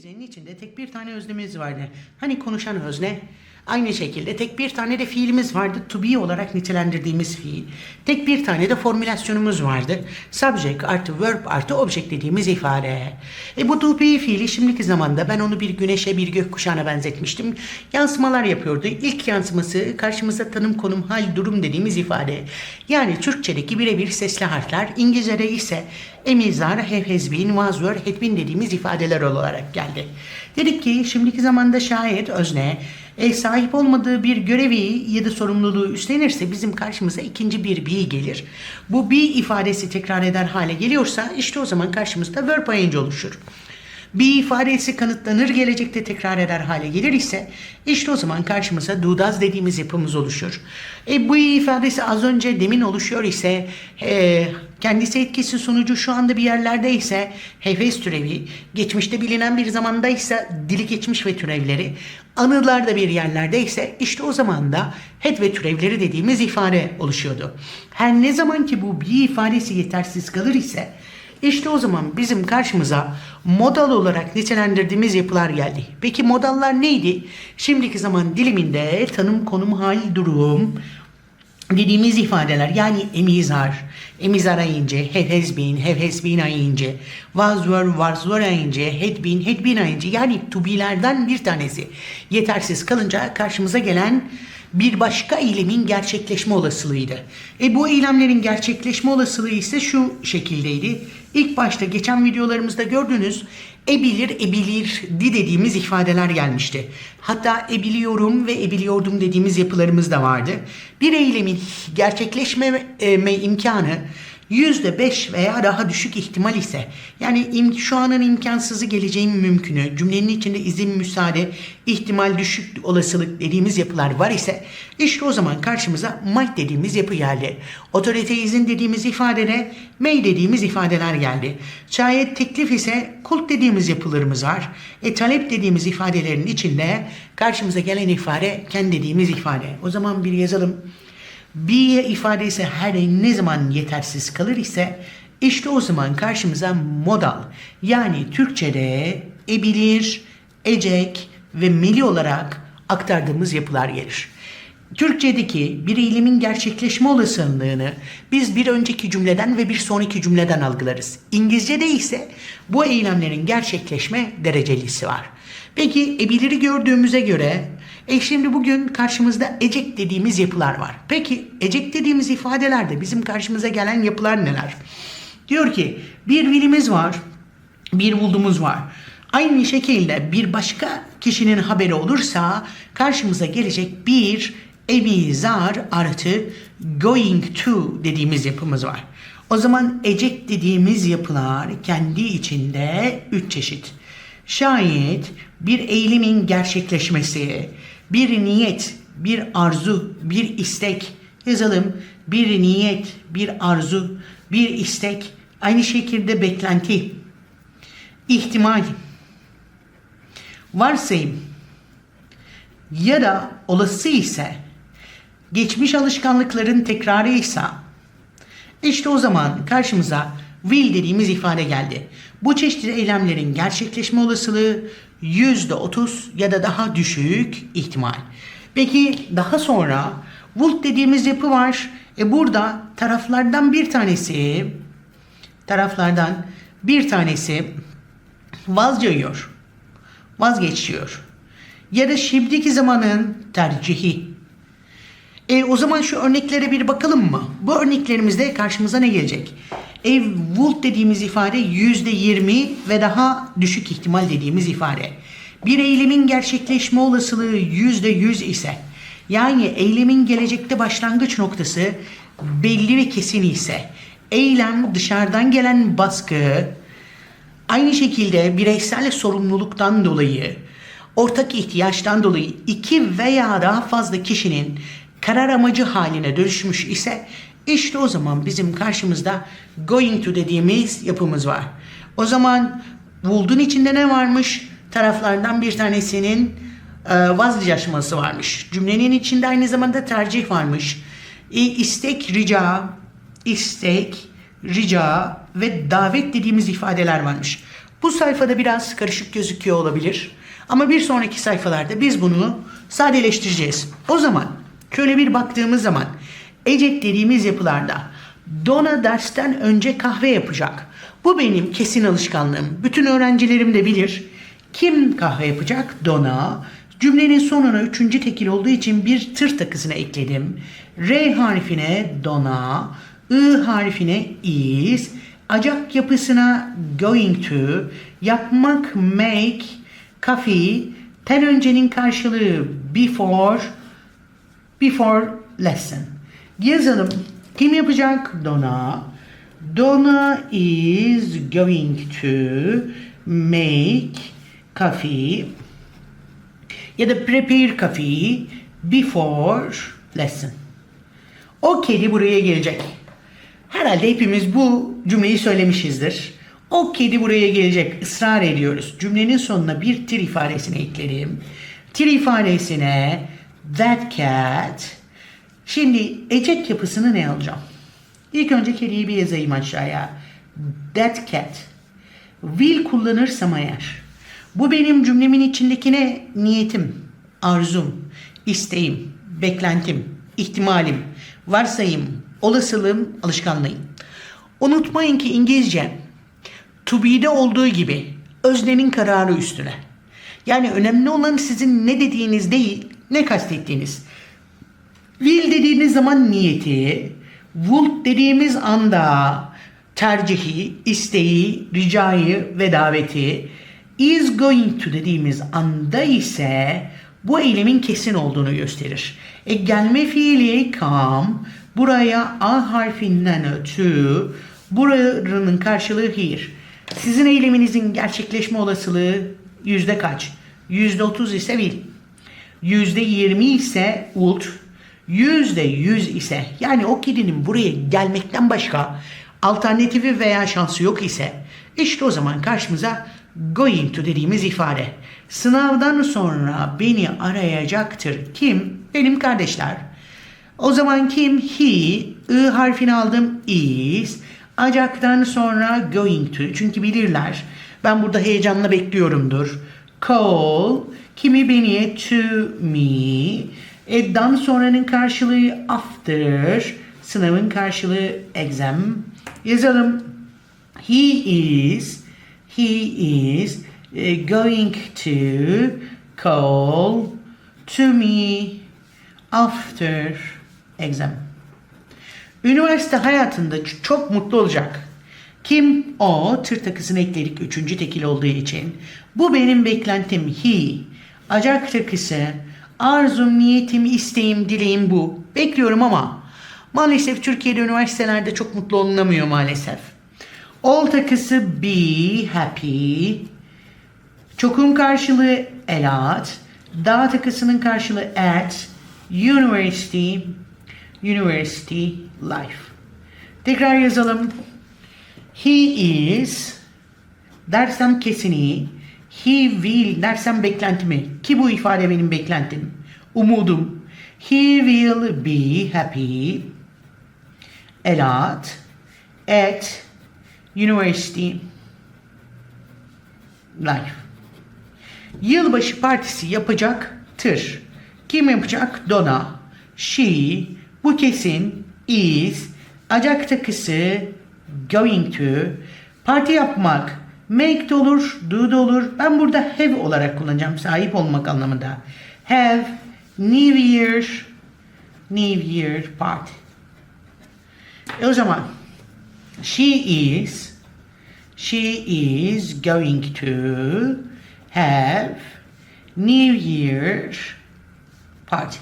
dizenin içinde tek bir tane öznemiz vardı. Hani konuşan özne. Aynı şekilde tek bir tane de fiilimiz vardı. To be olarak nitelendirdiğimiz fiil. Tek bir tane de formülasyonumuz vardı. Subject artı verb artı object dediğimiz ifade. E bu to be fiili şimdiki zamanda ben onu bir güneşe bir gökkuşağına benzetmiştim. Yansımalar yapıyordu. İlk yansıması karşımıza tanım konum hal durum dediğimiz ifade. Yani Türkçedeki birebir sesli harfler. İngilizce'de ise emizar, were, had been dediğimiz ifadeler olarak geldi. Dedik ki şimdiki zamanda şayet özne e, sahip olmadığı bir görevi ya da sorumluluğu üstlenirse bizim karşımıza ikinci bir be gelir. Bu be ifadesi tekrar eder hale geliyorsa işte o zaman karşımızda verb ing oluşur. Bir ifadesi kanıtlanır gelecekte tekrar eder hale gelir ise işte o zaman karşımıza does dediğimiz yapımız oluşur. E, bu ifadesi az önce demin oluşuyor ise e, kendisi etkisi sonucu şu anda bir yerlerde ise hefes türevi, geçmişte bilinen bir zamanda ise dili geçmiş ve türevleri, anılarda bir yerlerde ise işte o zaman da head ve türevleri dediğimiz ifade oluşuyordu. Her ne zaman ki bu bir ifadesi yetersiz kalır ise işte o zaman bizim karşımıza modal olarak nitelendirdiğimiz yapılar geldi. Peki modallar neydi? Şimdiki zaman diliminde tanım, konum, hal, durum dediğimiz ifadeler yani emizar, emizar ayınca, have has been, have has been ayınca, was were, was were ayınca, had been, had been ayınca yani to be'lerden bir tanesi yetersiz kalınca karşımıza gelen bir başka eylemin gerçekleşme olasılığıydı. E bu eylemlerin gerçekleşme olasılığı ise şu şekildeydi. İlk başta geçen videolarımızda gördüğünüz ebilir, ebilirdi dediğimiz ifadeler gelmişti. Hatta ebiliyorum ve ebiliyordum dediğimiz yapılarımız da vardı. Bir eylemin gerçekleşme e, imkanı %5 veya daha düşük ihtimal ise yani im, şu anın imkansızı geleceğin mümkünü, cümlenin içinde izin müsaade, ihtimal düşük olasılık dediğimiz yapılar var ise işte o zaman karşımıza might dediğimiz yapı geldi. Otorite izin dediğimiz ifadede may dediğimiz ifadeler geldi. Şayet teklif ise kult dediğimiz yapılarımız var. E talep dediğimiz ifadelerin içinde karşımıza gelen ifade kendi dediğimiz ifade. O zaman bir yazalım. Bir ifadesi her ne zaman yetersiz kalır ise işte o zaman karşımıza modal yani Türkçe'de ebilir, ecek ve meli olarak aktardığımız yapılar gelir. Türkçedeki bir eylemin gerçekleşme olasılığını biz bir önceki cümleden ve bir sonraki cümleden algılarız. İngilizce'de ise bu eylemlerin gerçekleşme derecelisi var. Peki ebiliri gördüğümüze göre e şimdi bugün karşımızda ecek dediğimiz yapılar var. Peki ecek dediğimiz ifadelerde bizim karşımıza gelen yapılar neler? Diyor ki bir vilimiz var, bir buldumuz var. Aynı şekilde bir başka kişinin haberi olursa karşımıza gelecek bir emizar artı going to dediğimiz yapımız var. O zaman ecek dediğimiz yapılar kendi içinde üç çeşit. Şayet bir eylemin gerçekleşmesi, bir niyet, bir arzu, bir istek. Yazalım. Bir niyet, bir arzu, bir istek, aynı şekilde beklenti, ihtimal, varsayım. Ya da olası ise geçmiş alışkanlıkların tekrarıysa işte o zaman karşımıza will dediğimiz ifade geldi. Bu çeşitli eylemlerin gerçekleşme olasılığı %30 ya da daha düşük ihtimal. Peki daha sonra would dediğimiz yapı var. E burada taraflardan bir tanesi taraflardan bir tanesi vazgeçiyor. Vazgeçiyor. Ya da şimdiki zamanın tercihi. E, o zaman şu örneklere bir bakalım mı? Bu örneklerimizde karşımıza ne gelecek? E, would dediğimiz ifade yüzde yirmi ve daha düşük ihtimal dediğimiz ifade. Bir eylemin gerçekleşme olasılığı yüzde yüz ise yani eylemin gelecekte başlangıç noktası belli ve kesin ise eylem dışarıdan gelen baskı aynı şekilde bireysel sorumluluktan dolayı ortak ihtiyaçtan dolayı iki veya daha fazla kişinin karar amacı haline dönüşmüş ise işte o zaman bizim karşımızda going to dediğimiz yapımız var. O zaman would'un içinde ne varmış? Taraflardan bir tanesinin e, vazgeçmesi varmış. Cümlenin içinde aynı zamanda tercih varmış. E, istek, rica, istek, rica ve davet dediğimiz ifadeler varmış. Bu sayfada biraz karışık gözüküyor olabilir. Ama bir sonraki sayfalarda biz bunu sadeleştireceğiz. O zaman şöyle bir baktığımız zaman ecek dediğimiz yapılarda Dona dersten önce kahve yapacak. Bu benim kesin alışkanlığım. Bütün öğrencilerim de bilir. Kim kahve yapacak? Dona. Cümlenin sonuna üçüncü tekil olduğu için bir tır takısına ekledim. R harfine dona, I harfine is, acak yapısına going to, yapmak make, coffee, ten öncenin karşılığı before, before lesson. Yazalım. Kim yapacak? Donna. Donna is going to make coffee ya da prepare coffee before lesson. O kedi buraya gelecek. Herhalde hepimiz bu cümleyi söylemişizdir. O kedi buraya gelecek. Israr ediyoruz. Cümlenin sonuna bir til ifadesini ekledim. Til ifadesine that cat. Şimdi ecek yapısını ne alacağım? İlk önce kediyi bir yazayım aşağıya. That cat. Will kullanırsam eğer. Bu benim cümlemin içindeki ne? Niyetim, arzum, isteğim, beklentim, ihtimalim, varsayım, olasılığım, alışkanlığım. Unutmayın ki İngilizce to be'de olduğu gibi öznenin kararı üstüne. Yani önemli olan sizin ne dediğiniz değil, ne kastettiğiniz. Will dediğimiz zaman niyeti, would dediğimiz anda tercihi, isteği, ricayı ve daveti, is going to dediğimiz anda ise bu eylemin kesin olduğunu gösterir. E gelme fiili come buraya A harfinden ötü buranın karşılığı here. Sizin eyleminizin gerçekleşme olasılığı yüzde kaç? Yüzde otuz ise will. Yüzde yirmi ise would. Yüzde yüz ise yani o kedinin buraya gelmekten başka alternatifi veya şansı yok ise işte o zaman karşımıza going to dediğimiz ifade. Sınavdan sonra beni arayacaktır. Kim? Benim kardeşler. O zaman kim? He. I harfini aldım. Is. Acaktan sonra going to. Çünkü bilirler. Ben burada heyecanla bekliyorumdur. Call. Kimi beni to me. E, dan sonranın karşılığı after. Sınavın karşılığı exam. Yazalım. He is he is uh, going to call to me after exam. Üniversite hayatında çok mutlu olacak. Kim? O. Tır takısını ekledik üçüncü tekil olduğu için. Bu benim beklentim. He. Acak takısı. Arzum, niyetim, isteğim, dileğim bu. Bekliyorum ama maalesef Türkiye'de üniversitelerde çok mutlu olunamıyor maalesef. All takısı be happy. Çokun karşılığı a lot. Da takısının karşılığı at. University. University life. Tekrar yazalım. He is. Dersem kesini. He will dersem beklentimi. Ki bu ifade benim beklentim. Umudum. He will be happy. A lot. At University Life. Yılbaşı partisi yapacaktır. Kim yapacak? Donna. She. Bu kesin. Is. Acak takısı. Going to. Parti yapmak. Make de olur. Do da olur. Ben burada have olarak kullanacağım. Sahip olmak anlamında. Have. New Year. New Year party. E o zaman She is she is going to have New Year party.